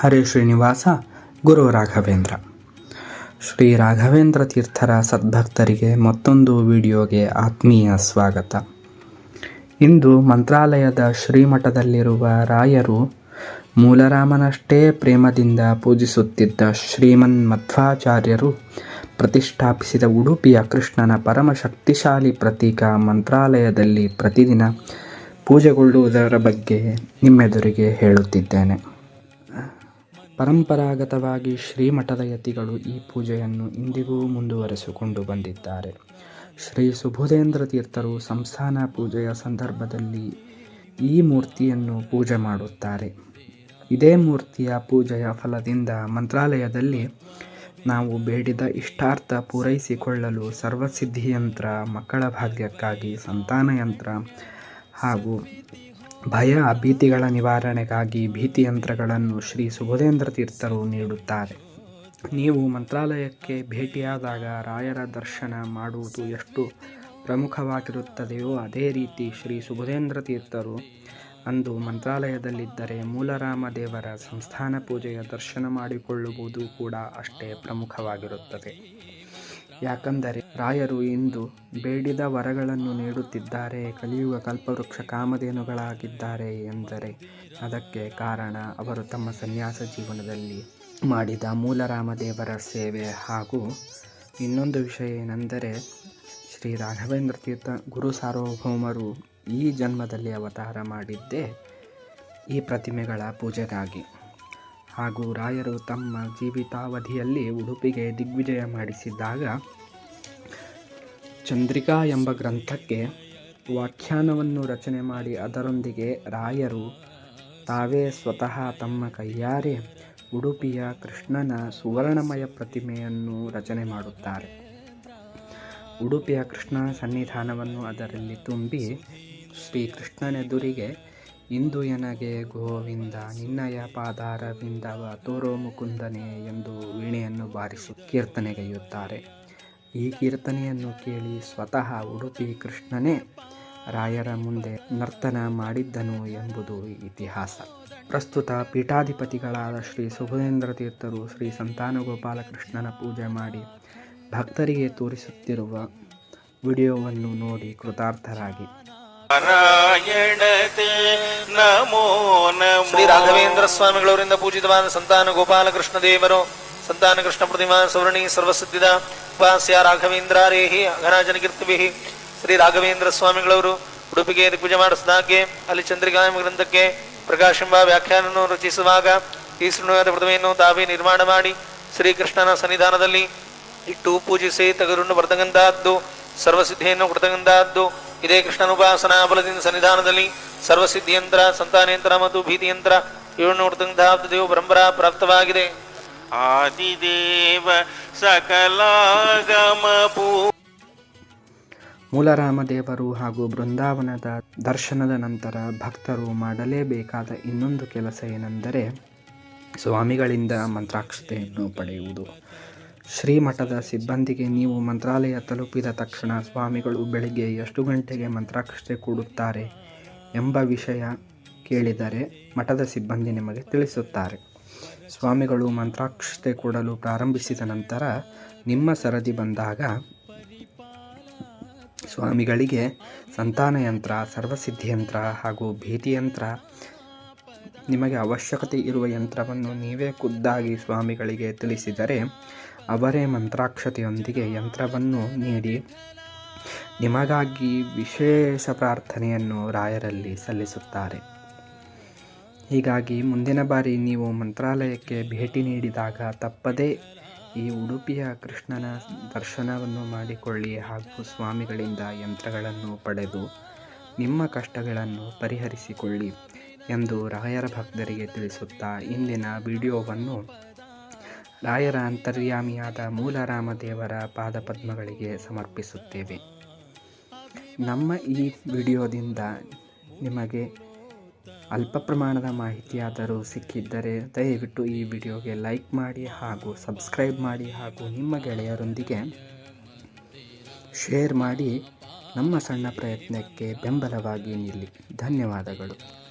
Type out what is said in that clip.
ಹರೇ ಶ್ರೀನಿವಾಸ, ಗುರು ರಾಘವೇಂದ್ರ. ಶ್ರೀ ರಾಘವೇಂದ್ರ ತೀರ್ಥರ ಸದ್ಭಕ್ತರಿಗೆ ಮತ್ತೊಂದು ವಿಡಿಯೋಗೆ ಆತ್ಮೀಯ ಸ್ವಾಗತ. ಇಂದು ಮಂತ್ರಾಲಯದ ಶ್ರೀಮಠದಲ್ಲಿರುವ ರಾಯರು ಮೂಲರಾಮನಷ್ಟೇ ಪ್ರೇಮದಿಂದ ಪೂಜಿಸುತ್ತಿದ್ದ ಶ್ರೀಮನ್ ಮಧ್ವಾಚಾರ್ಯರು ಪ್ರತಿಷ್ಠಾಪಿಸಿದ ಉಡುಪಿಯ ಕೃಷ್ಣನ ಪರಮಶಕ್ತಿಶಾಲಿ ಪ್ರತೀಕ ಮಂತ್ರಾಲಯದಲ್ಲಿ ಪ್ರತಿದಿನ ಪೂಜೆಗೊಳ್ಳುವುದರ ಬಗ್ಗೆ ನಿಮ್ಮೆದುರಿಗೆ ಹೇಳುತ್ತಿದ್ದೇನೆ. ಪರಂಪರಾಗತವಾಗಿ ಶ್ರೀಮಠದ ಯತಿಗಳು ಈ ಪೂಜೆಯನ್ನು ಇಂದಿಗೂ ಮುಂದುವರೆಸಿಕೊಂಡು ಬಂದಿದ್ದಾರೆ. ಶ್ರೀ ಸುಬುಧೇಂದ್ರ ತೀರ್ಥರು ಸಂಸ್ಥಾನ ಪೂಜೆಯ ಸಂದರ್ಭದಲ್ಲಿ ಈ ಮೂರ್ತಿಯನ್ನು ಪೂಜೆ ಮಾಡುತ್ತಾರೆ. ಇದೇ ಮೂರ್ತಿಯ ಪೂಜೆಯ ಫಲದಿಂದ ಮಂತ್ರಾಲಯದಲ್ಲಿ ನಾವು ಬೇಡಿದ ಇಷ್ಟಾರ್ಥ ಪೂರೈಸಿಕೊಳ್ಳಲು ಸರ್ವಸಿದ್ಧಿಯಂತ್ರ, ಮಕ್ಕಳ ಭಾಗ್ಯಕ್ಕಾಗಿ, ಸಂತಾನಯಂತ್ರ ಹಾಗೂ ಭಯ, ಭೀತಿಗಳ ನಿವಾರಣೆಗಾಗಿ ಭೀತಿಯಂತ್ರಗಳನ್ನು ಶ್ರೀ ಸುಬುಧೇಂದ್ರ ತೀರ್ಥರು ನೀಡುತ್ತಾರೆ. ನೀವು ಮಂತ್ರಾಲಯಕ್ಕೆ ಭೇಟಿಯಾದಾಗ ರಾಯರ ದರ್ಶನ ಮಾಡುವುದು ಎಷ್ಟು ಪ್ರಮುಖವಾಗಿರುತ್ತದೆಯೋ ಅದೇ ರೀತಿ ಶ್ರೀ ಸುಬುಧೇಂದ್ರ ತೀರ್ಥರು ಅಂದು ಮಂತ್ರಾಲಯದಲ್ಲಿದ್ದರೆ ಮೂಲರಾಮ ದೇವರ ಸಂಸ್ಥಾನ ಪೂಜೆಯ ದರ್ಶನ ಮಾಡಿಕೊಳ್ಳುವುದು ಕೂಡ ಅಷ್ಟೇ ಪ್ರಮುಖವಾಗಿರುತ್ತದೆ. ಯಾಕಂದರೆ ರಾಯರು ಇಂದು ಬೇಡಿದ ವರಗಳನ್ನು ನೀಡುತ್ತಿದ್ದಾರೆ, ಕಲಿಯುಗ ಕಲ್ಪವೃಕ್ಷ ಕಾಮಧೇನುಗಳಾಗಿದ್ದಾರೆ ಎಂದರೆ ಅದಕ್ಕೆ ಕಾರಣ ಅವರು ತಮ್ಮ ಸನ್ಯಾಸ ಜೀವನದಲ್ಲಿ ಮಾಡಿದ ಮೂಲರಾಮದೇವರ ಸೇವೆ. ಹಾಗೂ ಇನ್ನೊಂದು ವಿಷಯ ಏನೆಂದರೆ ಶ್ರೀ ರಾಘವೇಂದ್ರ ತೀರ್ಥ ಗುರು ಸಾರ್ವಭೌಮರು ಈ ಜನ್ಮದಲ್ಲಿ ಅವತಾರ ಮಾಡಿದ್ದೇ ಈ ಪ್ರತಿಮೆಗಳ ಪೂಜೆಗಾಗಿ. ಹಾಗೂ ರಾಯರು ತಮ್ಮ ಜೀವಿತಾವಧಿಯಲ್ಲಿ ಉಡುಪಿಗೆ ದಿಗ್ವಿಜಯ ಮಾಡಿಸಿದ್ದಾಗ ಚಂದ್ರಿಕಾ ಎಂಬ ಗ್ರಂಥಕ್ಕೆ ವ್ಯಾಖ್ಯಾನವನ್ನು ರಚನೆ ಮಾಡಿ ಅದರೊಂದಿಗೆ ರಾಯರು ತಾವೇ ಸ್ವತಃ ತಮ್ಮ ಕೈಯಾರೆ ಉಡುಪಿಯ ಕೃಷ್ಣನ ಸುವರ್ಣಮಯ ಪ್ರತಿಮೆಯನ್ನು ರಚನೆ ಮಾಡುತ್ತಾರೆ. ಉಡುಪಿಯ ಕೃಷ್ಣ ಸನ್ನಿಧಾನವನ್ನು ಅದರಲ್ಲಿ ತುಂಬಿ ಶ್ರೀಕೃಷ್ಣನೆದುರಿಗೆ ಇಂದು ಎನಗೆ ಗೋವಿಂದ, ನಿನ್ನಯ ಪಾದಾರವಿಂದವ ತೋರೋ ಮುಕುಂದನೆ ಎಂದು ವೀಣೆಯನ್ನು ಬಾರಿಸು ಕೀರ್ತನೆಗೈಯುತ್ತಾರೆ ಈ ಕೀರ್ತನೆಯನ್ನು ಕೇಳಿ ಸ್ವತಃ ಉಡುಪಿ ಕೃಷ್ಣನೇ, ರಾಯರ ಮುಂದೆ ನರ್ತನ ಮಾಡಿದ್ದನು ಎಂಬುದು ಇತಿಹಾಸ. ಪ್ರಸ್ತುತ ಪೀಠಾಧಿಪತಿಗಳಾದ ಶ್ರೀ ಸುಭುಧೇಂದ್ರ ತೀರ್ಥರು ಶ್ರೀ ಸಂತಾನಗೋಪಾಲಕೃಷ್ಣನ ಪೂಜೆ ಮಾಡಿ ಭಕ್ತರಿಗೆ ತೋರಿಸುತ್ತಿರುವ ವಿಡಿಯೋವನ್ನು ನೋಡಿ ಕೃತಾರ್ಥರಾಗಿ. ನಾರಾಯಣತೆ, ನಮೋ ನಮೋ. ಶ್ರೀ ರಾಘವೇಂದ್ರ ಸ್ವಾಮಿಗಳವರಿಂದ ಪೂಜಿತವಾದ ಸಂತಾನ ಗೋಪಾಲ ಕೃಷ್ಣ ದೇವರು ಸಂತಾನ ಕೃಷ್ಣ ಪ್ರತಿಮಾ ಸವರ್ಣಿ ಸರ್ವಸಿದ್ಧಿದ ಉಪಾಸ್ಯ ರಾಘವೇಂದ್ರ ರೇಹಿ ಕೀರ್ತಿವಿಹಿ ಕೀರ್ತಿಭಿ ಶ್ರೀ ರಾಘವೇಂದ್ರ ಸ್ವಾಮಿಗಳವರು ಉಡುಪಿಗೆ ಪೂಜೆ ಮಾಡಿಸಿದಾಗೆ ಅಲ್ಲಿ ಚಂದ್ರಿಕಾ ಗ್ರಂಥಕ್ಕೆ ಪ್ರಕಾಶ್ ಎಂಬ ವ್ಯಾಖ್ಯಾನವನ್ನು ರಚಿಸುವಾಗ ಈ ಶೃಣುವಾದ ಪ್ರತಿಮೆಯನ್ನು ತಾವೇ ನಿರ್ಮಾಣ ಮಾಡಿ ಶ್ರೀಕೃಷ್ಣನ ಸನ್ನಿಧಾನದಲ್ಲಿ ಇಟ್ಟು ಪೂಜಿಸಿ ತಗರನ್ನು ಬರ್ತಕ್ಕಂತಹದ್ದು ಸರ್ವಸಿದ್ಧಿಯನ್ನು ಕೊಡ್ತಕ್ಕಂತಹದ್ದು ಇದೇ ಕೃಷ್ಣನ ಉಪಾಸನಾ ಬಲದಿಂದ ಸನ್ನಿಧಾನದಲ್ಲಿ ಸರ್ವಸಿದ್ಧಿಯಂತ್ರ ಸಂತಾನಯಂತ್ರ ಮತ್ತು ಭೀತಿಯಂತ್ರ ಇವನ್ನು ದೇವ ಪರಂಪರಾ ಪ್ರಾಪ್ತವಾಗಿದೆ. ಆದಿದೇವ ಸಕಲಾಗಮ ಪೂ ಮೂಲರಾಮದೇವರು ಹಾಗೂ ಬೃಂದಾವನದ ದರ್ಶನದ ನಂತರ ಭಕ್ತರು ಮಾಡಲೇಬೇಕಾದ ಇನ್ನೊಂದು ಕೆಲಸ ಏನೆಂದರೆ ಸ್ವಾಮಿಗಳಿಂದ ಮಂತ್ರಾಕ್ಷತೆಯನ್ನು ಪಡೆಯುವುದು. ಶ್ರೀಮಠದ ಸಿಬ್ಬಂದಿಗೆ ನೀವು ಮಂತ್ರಾಲಯ ತಲುಪಿದ ತಕ್ಷಣ ಸ್ವಾಮಿಗಳು ಬೆಳಿಗ್ಗೆ ಎಷ್ಟು ಗಂಟೆಗೆ ಮಂತ್ರಾಕ್ಷತೆ ಕೊಡುತ್ತಾರೆ ಎಂಬ ವಿಷಯ ಕೇಳಿದರೆ ಮಠದ ಸಿಬ್ಬಂದಿ ನಿಮಗೆ ತಿಳಿಸುತ್ತಾರೆ. ಸ್ವಾಮಿಗಳು ಮಂತ್ರಾಕ್ಷತೆ ಕೊಡಲು ಪ್ರಾರಂಭಿಸಿದ ನಂತರ ನಿಮ್ಮ ಸರದಿ ಬಂದಾಗ ಸ್ವಾಮಿಗಳಿಗೆ ಸಂತಾನ ಯಂತ್ರ ಸರ್ವಸಿದ್ಧಿಯಂತ್ರ ಹಾಗೂ ಭೀತಿಯಂತ್ರ ನಿಮಗೆ ಅವಶ್ಯಕತೆ ಇರುವ ಯಂತ್ರವನ್ನು ನೀವೇ ಖುದ್ದಾಗಿ ಸ್ವಾಮಿಗಳಿಗೆ ತಿಳಿಸಿದರೆ ಅವರೇ ಮಂತ್ರಾಕ್ಷತೆಯೊಂದಿಗೆ ಯಂತ್ರವನ್ನು ನೀಡಿ, ನಿಮಗಾಗಿ ವಿಶೇಷ ಪ್ರಾರ್ಥನೆಯನ್ನು ರಾಯರಲ್ಲಿ ಸಲ್ಲಿಸುತ್ತಾರೆ. ಹೀಗಾಗಿ ಮುಂದಿನ ಬಾರಿ ನೀವು ಮಂತ್ರಾಲಯಕ್ಕೆ ಭೇಟಿ ನೀಡಿದಾಗ ತಪ್ಪದೇ ಈ ಉಡುಪಿಯ ಕೃಷ್ಣನ ದರ್ಶನವನ್ನು ಮಾಡಿಕೊಳ್ಳಿ ಹಾಗೂ ಸ್ವಾಮಿಗಳಿಂದ ಯಂತ್ರಗಳನ್ನು ಪಡೆದು ನಿಮ್ಮ ಕಷ್ಟಗಳನ್ನು ಪರಿಹರಿಸಿಕೊಳ್ಳಿ ಎಂದು ರಾಯರ ಭಕ್ತರಿಗೆ ತಿಳಿಸುತ್ತಾ ಇಂದಿನ ವಿಡಿಯೋವನ್ನು ರಾಯರ ಅಂತರ್ಯಾಮಿಯಾದ ಮೂಲರಾಮದೇವರ ಪಾದಪದ್ಮಗಳಿಗೆ ಸಮರ್ಪಿಸುತ್ತೇವೆ. ನಮ್ಮ ಈ ವಿಡಿಯೋದಿಂದ ನಿಮಗೆ ಅಲ್ಪ ಪ್ರಮಾಣದ ಮಾಹಿತಿಯಾದರೂ ಸಿಕ್ಕಿದ್ದರೆ ದಯವಿಟ್ಟು ಈ ವಿಡಿಯೋಗೆ ಲೈಕ್ ಮಾಡಿ ಹಾಗೂ ಸಬ್ಸ್ಕ್ರೈಬ್ ಮಾಡಿ ಹಾಗೂ ನಿಮ್ಮ ಗೆಳೆಯರೊಂದಿಗೆ ಶೇರ್ ಮಾಡಿ. ನಮ್ಮ ಸಣ್ಣ ಪ್ರಯತ್ನಕ್ಕೆ ಬೆಂಬಲವಾಗಿ ನಿಲ್ಲಿ. ಧನ್ಯವಾದಗಳು.